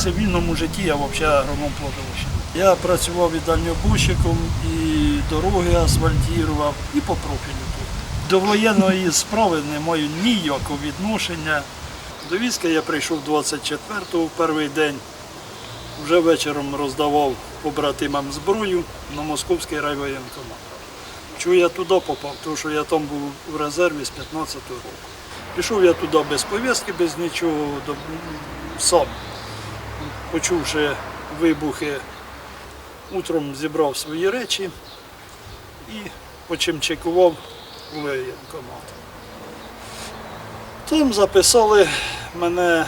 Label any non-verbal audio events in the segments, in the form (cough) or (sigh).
в цивільному житті я взагалі агроном плодовища. Я працював і дальньобойщиком, і дороги асфальтував, і по профілю. До воєнної справи не маю ніякого відношення. До війська я прийшов 24-го, в перший день. Вже вечором роздавав побратимам зброю на московський райвоєнкомат. Чому я туди попав? Тому що я там був в резерві з 15-го року. Пішов я туди без пов'язки, без нічого, сам. Почувши вибухи, утром зібрав свої речі і почимчикував у воєнкомат. Там записали мене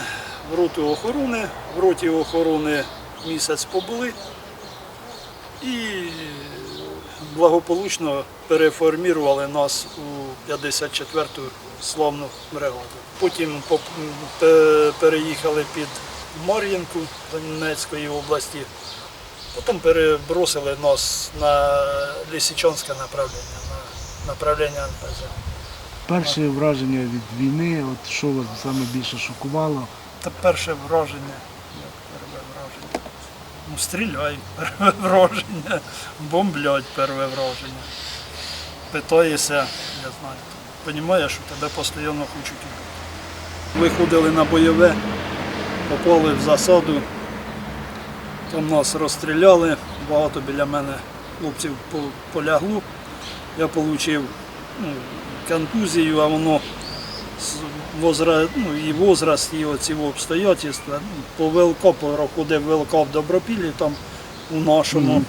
в роту охорони. В роті охорони місяць побули і благополучно переформірували нас у 54-ту славну бригаду. Потім переїхали під Мар'їнку Донецької області. Потім перебросили нас на Лисичанське направлення, на направлення НПЗ. Перше враження від війни, от що вас саме більше шокувало? Та перше враження. Як перше враження? Ну, стріляй, (laughs) перше враження. Бомблять перше враження. Питаєшся, я знаю. Понімаєш, що тебе постійно хочуть убити. Виходили на бойове, попали в засаду. Там нас розстріляли, багато біля мене хлопців полягло. Я отримав ну, контузію, а воно возра... ну, і возраст, і оці обстоятельства. По ВЛК проходив ВЛК в Добропіллі, там у нашому.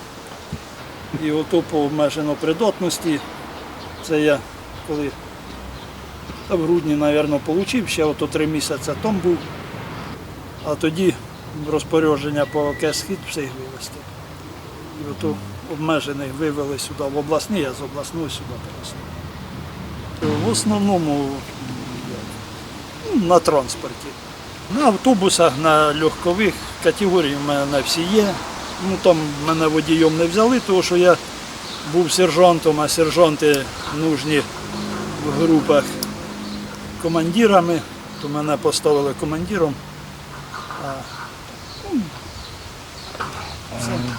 І ото по обмежено придатності. Це я коли в грудні, мабуть, отримав, ще ото три місяці там був. А тоді розпорядження по КСХІТ всіх вивезти. І ото обмежених вивели сюди в обласний, я з обласної сюди переслав. В основному ну, на транспорті. На автобусах, на легкових категорій в мене всі є. Ну, там мене водієм не взяли, тому що я був сержантом, а сержанти нужні в групах командирами, то мене поставили командиром. Е,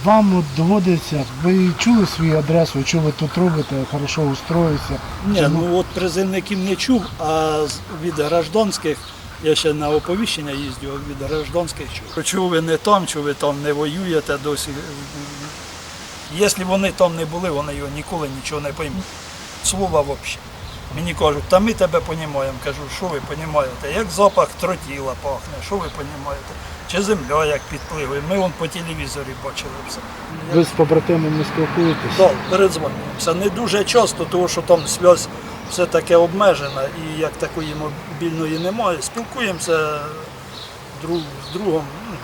Вам от доводиться, ви чули свою адресу, що ви тут робите, хорошо устроїться. Ні, ну от призивників не чув, а від гражданських, я ще на оповіщення їздю, а від гражданських чув. Чув ви не там, чув ви там не воюєте досі. Якщо вони там не були, вони його ніколи нічого не поймуть. Слова взагалі. Мені кажуть, та ми тебе розуміємо. Кажу, що ви розумієте? Як запах тротіла пахне, що ви розумієте? Чи земля як підпливає. Ми вон по телевізорі бачили все. Ви з побратимами спілкуєтесь? Так, передзвонюємося. Не дуже часто, тому що там зв'язь все таке обмежена і як такої мобільної немає. Спілкуємося друг з другом. ну,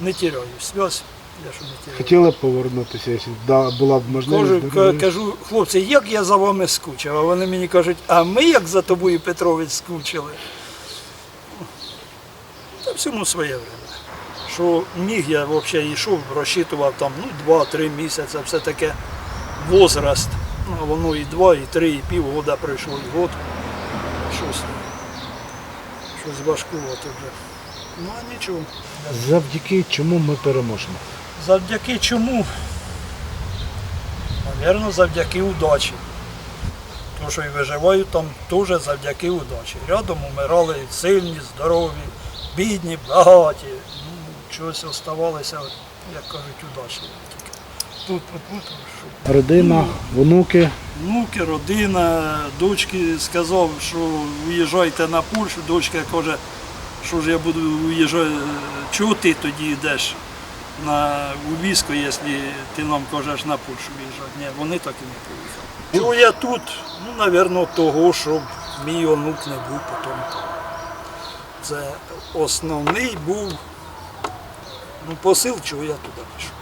Не тіряю зв'язь, Хотіли б повернутися, якщо да, була б Кажу, можливість. ка- кажу, хлопці, як я за вами скучив, а вони мені кажуть, а ми як за тобою, Петрович, скучили. Та всьому своє время. Що міг я взагалі йшов, розчитував там ну, 2-3 місяці, все таке возраст. Ну, воно і 2, і 3, і пів года пройшло, і год. Щось, щось важкувати вже. Ну а нічого. Завдяки чому ми переможемо? Завдяки чому? Навірно, завдяки удачі. Тому що і виживають там теж завдяки удачі. Рядом умирали сильні, здорові, бідні, багаті. Ну, чогось оставалося, як кажуть, удачі. Тут, тут, тут, що Родина, внуки. внуки, родина, дочки сказав, що уїжджайте на Польщу. Дочка каже, що ж я буду уїжджати, чого ти тоді йдеш на у військо, якщо ти нам кажеш на Польщу виїжджати. Ні, вони так і не поїхали. Чого я тут? Ну, мабуть, того, щоб мій онук не був потім. Це основний був ну, посил, чого я туди пішов.